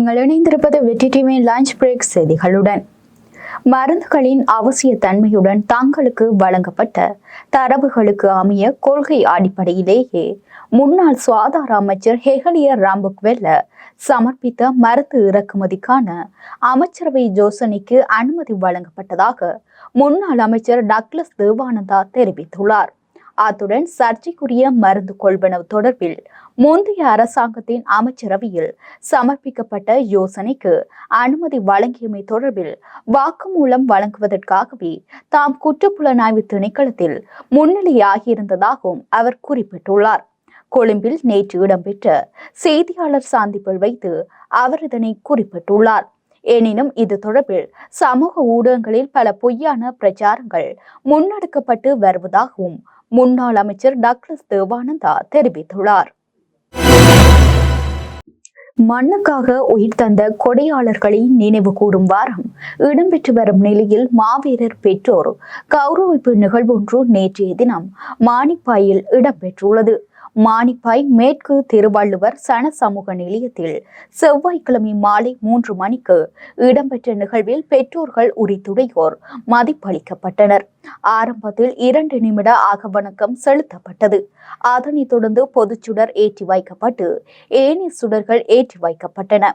நீங்கள் இணைந்திருப்பது வெற்றி டிவியின் லஞ்ச் பிரேக் செய்திகளுடன். மருந்துகளின் அவசிய தன்மையுடன் தங்களுக்கு வழங்கப்பட்ட தரவுகளுக்கு அமைய கொள்கை அடிப்படையிலேயே முன்னாள் சுகாதார அமைச்சர் ஹெகலியர் ராம்புக்வெல்ல சமர்ப்பித்த மருந்து இறக்குமதிக்கான அமைச்சரவை யோசனைக்கு அனுமதி வழங்கப்பட்டதாக முன்னாள் அமைச்சர் டக்ளஸ் தேவானந்தா தெரிவித்துள்ளார். அத்துடன் சர்ச்சைக்குரிய மருந்து கொள்வனவு தொடர்பில் முந்தைய அரசாங்கத்தின் அமைச்சரவையில் சமர்ப்பிக்கப்பட்ட யோசனைக்கு அனுமதி வழங்கியமை தொடர்பில் வாக்குமூலம் வழங்குவதற்காகவே தாம் குற்றப்புலனாய்வு திணைக்களத்தில் முன்னிலையாகியிருந்ததாகவும் அவர் குறிப்பிட்டுள்ளார். கொழும்பில் நேற்று இடம்பெற்ற செய்தியாளர் சந்திப்பில் வைத்து அவர் இதனை குறிப்பிட்டுள்ளார். எனினும் இது தொடர்பில் சமூக ஊடகங்களில் பல பொய்யான பிரச்சாரங்கள் முன்னெடுக்கப்பட்டு வருவதாகவும் முன்னாள் அமைச்சர் டக்ளஸ் தேவானந்தா தெரிவித்துள்ளார். மண்ணுக்காக உயிர் தந்த கொடையாளர்களை நினைவு கூறும் வாரம் இடம்பெற்று வரும் நிலையில் மாவீரர் பெற்றோர் கௌரவிப்பு நிகழ்வொன்று நேற்றைய தினம் மானிப்பாயில் இடம்பெற்றுள்ளது. மானிப்பாய் மேற்கு திருவள்ளுவர் சன சமூக நிலையத்தில் செவ்வாய்க்கிழமை மாலை மூன்று மணிக்கு இடம்பெற்ற நிகழ்வில் பெற்றோர்கள் உரித்துடையோர் மதிப்பளிக்கப்பட்டனர். ஆரம்பத்தில் இரண்டு நிமிட அகவணக்கம் செலுத்தப்பட்டது. அதனைத் தொடர்ந்து பொதுச்சுடர் ஏற்றி வைக்கப்பட்டு ஏனைய சுடர்கள் ஏற்றி வைக்கப்பட்டன.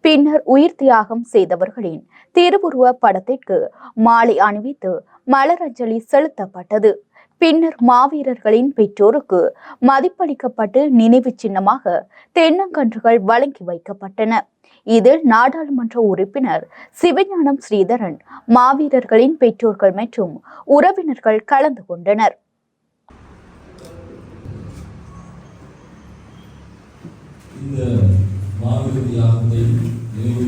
பின்னர் உயிர் தியாகம் செய்தவர்களின் திருவுருவ படத்திற்கு மாலை அணிவித்து மலரஞ்சலி செலுத்தப்பட்டது. பின்னர் மாவீரர்களின் பெற்றோருக்கு மதிப்பளிக்கப்பட்டு நினைவு சின்னமாக தென்னங்கன்றுகள் வழங்கி வைக்கப்பட்டன. இதில் நாடாளுமன்ற உறுப்பினர் சிவஞானம் ஸ்ரீதரன் மாவீரர்களின் பெற்றோர்கள் மற்றும் உறவினர்கள் கலந்து கொண்டனர். இந்த மாபெரும் தியாகத்தை நினைவு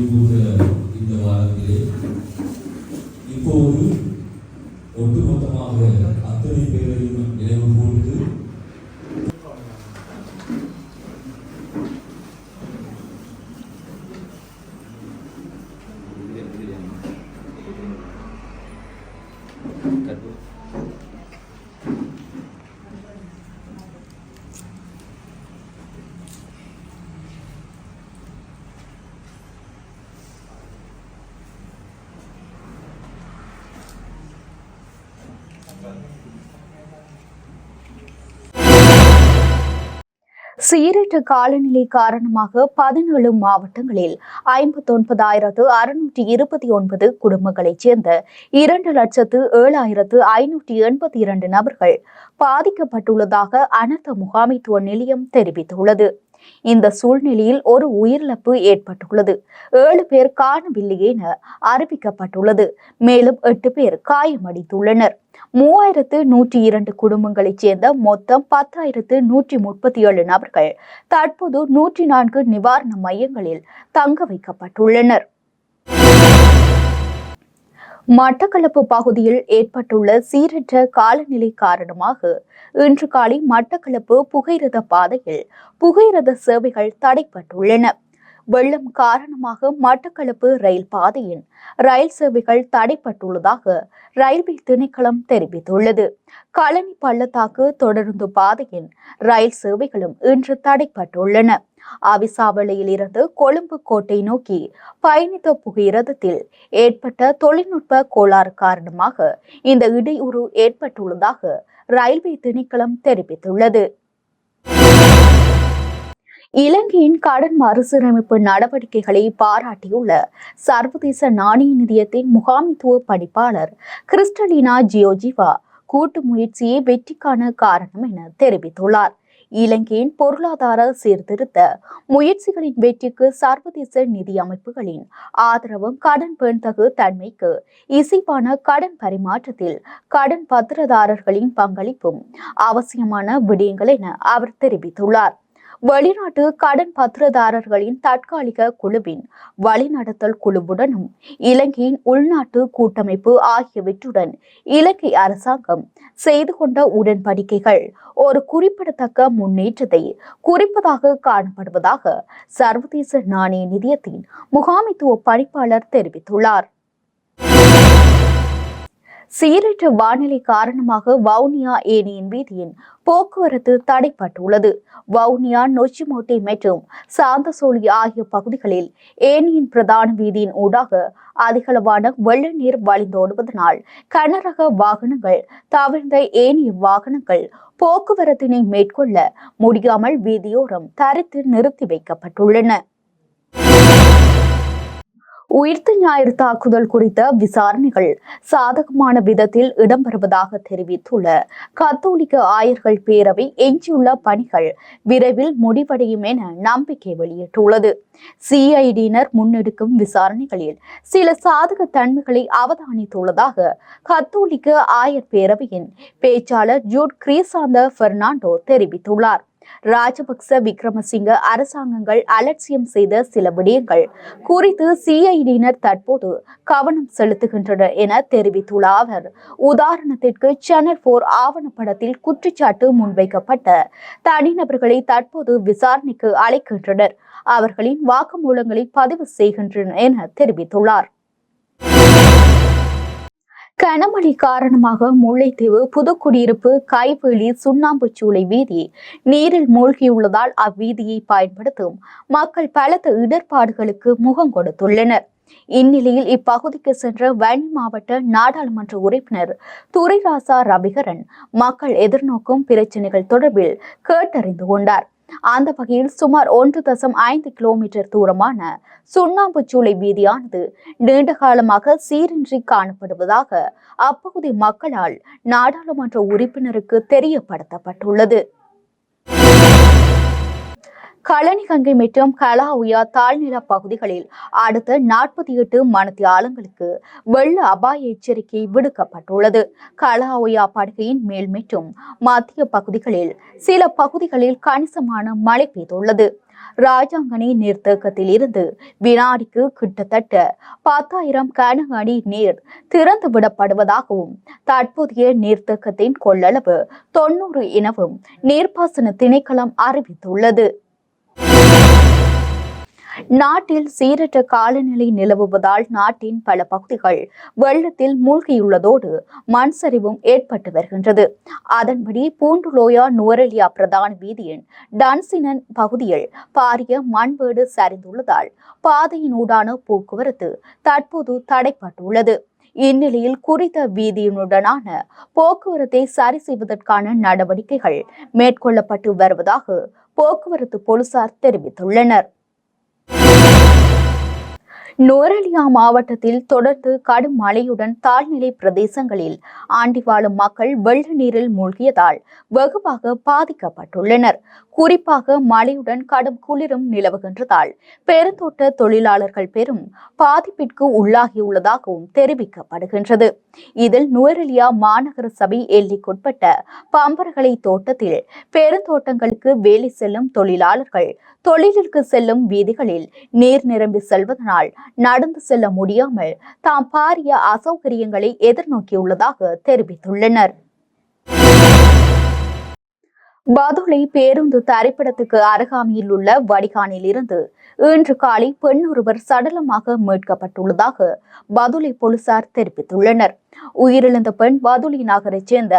சீரற்ற காலநிலை காரணமாக பதினேழு மாவட்டங்களில் ஐம்பத்தொன்பதாயிரத்து அறுநூற்றி இருபத்தி ஒன்பது குடும்பங்களைச் சேர்ந்த இரண்டு லட்சத்து ஏழாயிரத்து ஐநூற்றி எண்பத்தி இரண்டு நபர்கள் பாதிக்கப்பட்டுள்ளதாக அனர்த்த முகாமைத்துவ நிலையம் தெரிவித்துள்ளது. இந்த சூழ்நிலையில் ஒரு உயிரிழப்பு ஏற்பட்டுள்ளது. ஏழு பேர் காணவில்லை என அறிவிக்கப்பட்டுள்ளது. மேலும் எட்டு பேர் காயமடைந்துள்ளனர். மூவாயிரத்து நூற்றி இரண்டு குடும்பங்களைச் சேர்ந்த மொத்தம் பத்தாயிரத்து நூற்றி முப்பத்தி ஏழு நபர்கள் தற்போது நூற்றி நான்கு நிவாரண மையங்களில் தங்க வைக்கப்பட்டுள்ளனர். மட்டக்களப்பு பகுதியில் ஏற்பட்டுள்ள சீரற்ற காலநிலை காரணமாக இன்று காலை மட்டக்களப்பு புகையிரத பாதையில் புகையிரத சேவைகள் தடைப்பட்டுள்ளன வெள்ளம் காரணமாக மட்டக்களப்பு ரயில் பாதையின் ரயில் சேவைகள் தடைப்பட்டுள்ளதாக ரயில்வே திணைக்களம் தெரிவித்துள்ளது. களனி பள்ளத்தாக்கு தொடருந்து பாதையின் ரயில் சேவைகளும் இன்று தடைப்பட்டுள்ளன. அவிசாவளியில் இருந்து கொழும்பு கோட்டை நோக்கி பயணித்த புகையிரதத்தில் ஏற்பட்ட தொழில்நுட்ப கோளாறு காரணமாக இந்த இடையூறு ஏற்பட்டுள்ளதாக ரயில்வே திணைக்களம் தெரிவித்துள்ளது. இலங்கையின் கடன் மறுசீரமைப்பு நடவடிக்கைகளை பாராட்டியுள்ள சர்வதேச நாணய நிதியத்தின் முகாமித்துவ பணிப்பாளர் கிறிஸ்டலினா ஜியோஜிவா கூட்டு முயற்சியே வெற்றிக்கான காரணம் என தெரிவித்துள்ளார். இலங்கையின் பொருளாதார சீர்திருத்த முயற்சிகளின் வெற்றிக்கு சர்வதேச நிதி அமைப்புகளின் ஆதரவும் கடன் பேண்தகு தன்மைக்கு இசைவான கடன் பரிமாற்றத்தில் கடன் பத்திரதாரர்களின் பங்களிப்பும் அவசியமான விடயங்கள் என அவர் தெரிவித்துள்ளார். வெளிநாட்டு கடன் பத்திரதாரர்களின் தற்காலிக குழுவின் வழிநடத்தல் குழுவுடனும் இலங்கையின் உள்நாட்டு கூட்டமைப்பு ஆகியவற்றுடன் இலங்கை அரசாங்கம் செய்து கொண்ட உடன்படிக்கைகள் ஒரு குறிப்பிடத்தக்க முன்னேற்றத்தை குறிப்பதாக காணப்படுவதாக சர்வதேச நாணய நிதியத்தின் முகாமைத்துவ பணிப்பாளர் தெரிவித்துள்ளார். சீரற்ற வானிலை காரணமாக வவுனியா ஏனியின் வீதியின் போக்குவரத்து தடைப்பட்டுள்ளது. வவுனியா நொச்சிமோட்டை மற்றும் சாந்தசோலி ஆகிய பகுதிகளில் ஏனியின் பிரதான வீதியின் ஊடாக அதிகளவான வெள்ள நீர் வழிந்தோடுவதனால் கனரக வாகனங்கள் தவிர்ந்த ஏனைய வாகனங்கள் போக்குவரத்தினை மேற்கொள்ள முடியாமல் வீதியோரம் தரித்து நிறுத்தி வைக்கப்பட்டுள்ளன. உயிர்த்த ஞாயிறு தாக்குதல் குறித்த விசாரணைகள் சாதகமான விதத்தில் இடம்பெறுவதாக தெரிவித்துள்ள. கத்தோலிக்க ஆயர்கள் பேரவை எஞ்சியுள்ள பணிகள் விரைவில் முடிவடையும் என நம்பிக்கை வெளியிட்டுள்ளது. சிஐடியினர் முன்னெடுக்கும் விசாரணைகளில் சில சாதக தன்மைகளை அவதானித்துள்ளதாக கத்தோலிக்க ஆயர் பேரவையின் பேச்சாளர் ஜூட் கிரீசாந்த பெர்னாண்டோ தெரிவித்துள்ளார். ராஜபக்ச விக்ரமசிங்க அரசாங்கங்கள் அலட்சியம் செய்த சில விடயங்கள் குறித்து சிஐடியினர் தற்போது கவனம் செலுத்துகின்றனர் என தெரிவித்துள்ள அவர் உதாரணத்திற்கு சேனல் போர் ஆவணப்படத்தில் குற்றச்சாட்டு முன்வைக்கப்பட்ட தனிநபர்களை தற்போது விசாரணைக்கு அழைக்கின்றனர். அவர்களின் வாக்குமூலங்களை பதிவு செய்கின்றனர் என தெரிவித்துள்ளார். கனமழை காரணமாக முல்லைத்தீவு புதுக்குடியிருப்பு கைவேலி சுண்ணாம்புச்சூளை வீதி நீரில் மூழ்கியுள்ளதால் அவ்வீதியை பயன்படுத்தும் மக்கள் பலத்த இடர்பாடுகளுக்கு முகம் கொடுத்துள்ளனர். இந்நிலையில் இப்பகுதிக்கு சென்ற வன்னி மாவட்ட நாடாளுமன்ற உறுப்பினர் துரைராசா ரவிகரன் மக்கள் எதிர்நோக்கும் பிரச்சினைகள் தொடர்பில் கேட்டறிந்து கொண்டார். அந்த வகையில் சுமார் ஒன்று தசம் ஐந்து கிலோமீட்டர் தூரமான சுண்ணாம்புச்சூளை வீதியானது நீண்ட காலமாக சீரின்றி காணப்படுவதாக அப்பகுதி மக்களால் நாடாளுமன்ற உறுப்பினருக்கு தெரியப்படுத்தப்பட்டுள்ளது. களனிகங்கை மற்றும் கலாவுயா தாழ்நில பகுதிகளில் அடுத்த நாற்பத்தி எட்டு மணித்தியாலங்களுக்கு வெள்ள அபாய எச்சரிக்கை விடுக்கப்பட்டுள்ளது. கலாவுயா படுகையின் மேல் மற்றும் மத்திய பகுதிகளில் சில பகுதிகளில் கணிசமான மழை பெய்துள்ளது. ராஜாங்கனி நீர்த்தேக்கத்தில் இருந்து வினாடிக்கு கிட்டத்தட்ட பத்தாயிரம் கன அடி நீர் திறந்து விடப்படுவதாகவும் தற்போதைய நீர்த்தேக்கத்தின் கொள்ளளவு தொன்னூறு எனவும் நீர்ப்பாசன திணைக்களம் அறிவித்துள்ளது. நாட்டில் சீரற்ற காலநிலை நிலவுவதால் நாட்டின் பல பகுதிகள் வெள்ளத்தில் மூழ்கியுள்ளதோடு மண் சரிவும் ஏற்பட்டு வருகின்றது. அதன்படி பூண்டுலோயா நுவரெலியா பிரதான வீதியின் டன்சினன் பகுதியில் பாரிய மண்வேடு சரிந்துள்ளதால் பாதையினூடான போக்குவரத்து தற்போது தடைப்பட்டுள்ளது. இந்நிலையில் குறித்த வீதியினுடனான போக்குவரத்தை சரி செய்வதற்கான நடவடிக்கைகள் மேற்கொள்ளப்பட்டு வருவதாக போக்குவரத்து போலீசார் தெரிவித்துள்ளனர். நுவரெலியா மாவட்டத்தில் தொடர்ந்து கடும் மழையுடன் தாழ்நிலை பிரதேசங்களில் ஆண்டி வாழும் மக்கள் வெள்ள நீரில் மூழ்கியதால் வெகுவாக பாதிக்கப்பட்டுள்ளனர். குறிப்பாக மழையுடன் கடும் குளிரும் நிலவுகின்றதால் பெருந்தோட்ட தொழிலாளர்கள் பெரும் பாதிப்பிற்கு உள்ளாகியுள்ளதாகவும் தெரிவிக்கப்படுகின்றது. இதில் நுவரெலியா மாநகர சபை எல்லைக்குட்பட்ட பம்பர்களை தோட்டத்தில் பெருந்தோட்டங்களுக்கு வேலை செல்லும் தொழிலாளர்கள் தொழிலிற்கு செல்லும் வீதிகளில் நீர் நிரம்பி செல்வதனால் நடந்து செல்ல முடியாமல் தாம் பாரிய அசௌகரியங்களை எதிர்நோக்கியுள்ளதாக தெரிவித்துள்ளனர். பதுளை பேருந்து தரிப்பிடத்துக்கு அருகாமையில் உள்ள வடிகானில் இருந்து இன்று காலை பெண் ஒருவர் சடலமாக மீட்கப்பட்டுள்ளதாக பதுளை போலீசார் தெரிவித்துள்ளனர். உயிரிழந்த பெண் பதுளி நகரைச் சேர்ந்த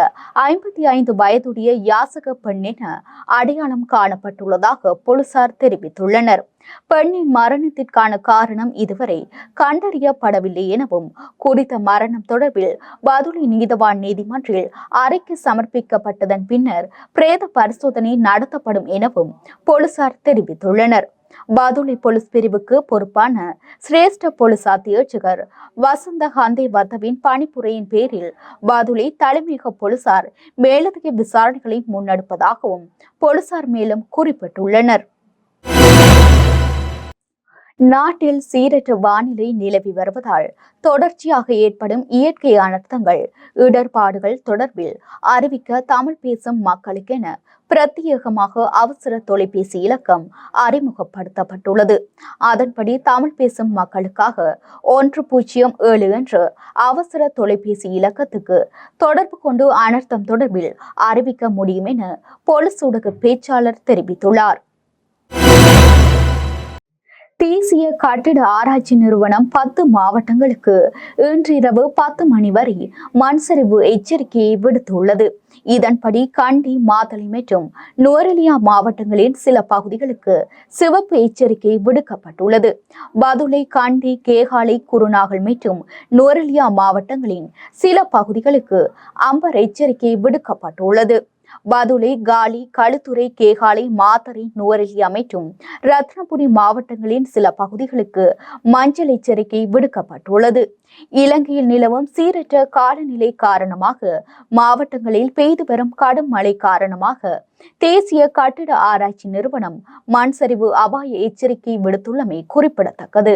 ஐம்பத்தி ஐந்து வயதுடைய யாசக பெண் என அடையாளம் காணப்பட்டுள்ளதாக போலீசார் தெரிவித்துள்ளனர். பெண்ணின் மரணத்திற்கான காரணம் இதுவரை கண்டறியப்படவில்லை எனவும் குறித்த மரணம் தொடர்பில் பதுளி நீதவான் நீதிமன்றில் அறிக்கை சமர்ப்பிக்கப்பட்டதன் பின்னர் பிரேத பரிசோதனை நடத்தப்படும் எனவும் போலீசார் தெரிவித்துள்ளனர். பதுளை போலீஸ் பிரிவுக்கு பொறுப்பான சிரேஷ்ட போலீஸ் அத்தியட்சகர் வசந்த ஹந்தே வத்தவின் பணிப்புரையின் பேரில் பதுளை தலைமையக போலீசார் மேலதிக விசாரணைகளை முன்னெடுப்பதாகவும் போலீசார் மேலும் குறிப்பிட்டுள்ளனர். நாட்டில் சீரற்ற வானிலை நிலவி வருவதால் தொடர்ச்சியாக ஏற்படும் இயற்கை அனர்த்தங்கள் இடர்பாடுகள் தொடர்பில் அறிவிக்க தமிழ் பேசும் மக்களுக்கென பிரத்யேகமாக அவசர தொலைபேசி இலக்கம் அறிமுகப்படுத்தப்பட்டுள்ளது. அதன்படி தமிழ் பேசும் மக்களுக்காக ஒன்று பூஜ்ஜியம் ஏழு என்ற அவசர தொலைபேசி இலக்கத்துக்கு தொடர்பு கொண்டு அனர்த்தம் தொடர்பில் அறிவிக்க முடியும் என பொலிஸ் ஊடக பேச்சாளர் தெரிவித்துள்ளார். தேசிய கட்டிட ஆராய்ச்சி நிறுவனம் பத்து மாவட்டங்களுக்கு இன்றிரவு பத்து மணி வரை மண்சரிவு எச்சரிக்கையை விடுத்துள்ளது. இதன்படி கண்டி மாத்தளை மற்றும் நுவரெலியா மாவட்டங்களின் சில பகுதிகளுக்கு சிவப்பு எச்சரிக்கை விடுக்கப்பட்டுள்ளது. பதுளை கண்டி கேகாலை குருநாகல் மற்றும் நுவரெலியா மாவட்டங்களின் சில பகுதிகளுக்கு அம்பர் எச்சரிக்கை விடுக்கப்பட்டுள்ளது. பதுளை காலி களுத்துறை கேகாலை மாத்தறை நுவரெலி அமைற்றும் ரத்னபுரி மாவட்டங்களின் சில பகுதிகளுக்கு மஞ்சள் எச்சரிக்கை விடுக்கப்பட்டுள்ளது. இலங்கையில் நிலவும் சீரற்ற காலநிலை காரணமாக மாவட்டங்களில் பெய்து வரும் கடும் மழை காரணமாக தேசிய கட்டிட ஆராய்ச்சி நிறுவனம் மண் சரிவு அபாய எச்சரிக்கை விடுத்துள்ளமை குறிப்பிடத்தக்கது.